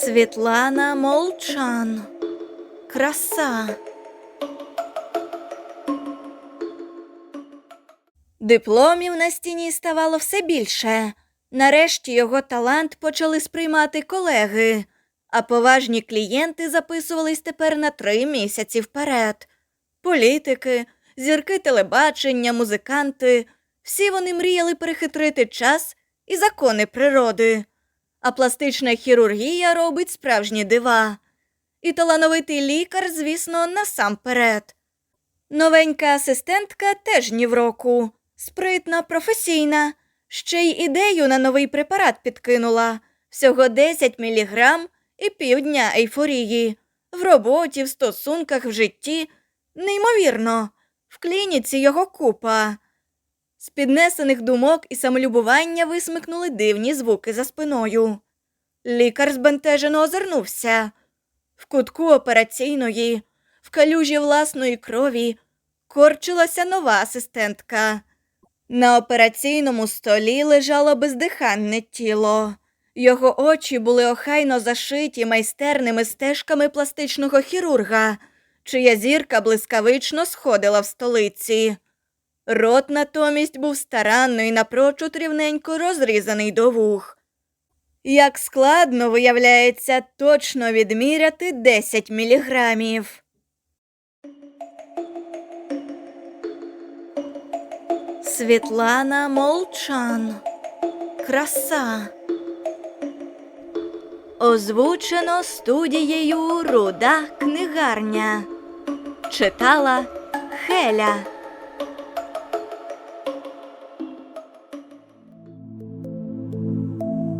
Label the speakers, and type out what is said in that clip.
Speaker 1: Світлана Молчан. Краса. Дипломів на стіні ставало все більше. Нарешті його талант почали сприймати колеги, а поважні клієнти записувались тепер на три місяці вперед. Політики, зірки телебачення, музиканти всі вони мріяли перехитрити час і закони природи. А пластична хірургія робить справжні дива. І талановитий лікар, звісно, насамперед. Новенька асистентка теж ні в року. Спритна, професійна. Ще й ідею на новий препарат підкинула. Всього 10 міліграм і півдня ейфорії. В роботі, в стосунках, в житті. Неймовірно. В клініці його купа. З піднесених думок і самолюбування висмикнули дивні звуки за спиною. Лікар збентежено озирнувся. В кутку операційної, в калюжі власної крові, корчилася нова асистентка. На операційному столі лежало бездиханне тіло. Його очі були охайно зашиті майстерними стежками пластичного хірурга, чия зірка блискавично сходила в столиці. Рот натомість був старанно і напрочуд рівненько розрізаний до вух. Як складно, виявляється, точно відміряти 10 міліграмів. Світлана Молчан. Краса. Озвучено студією Руда книгарня. Читала Хеля.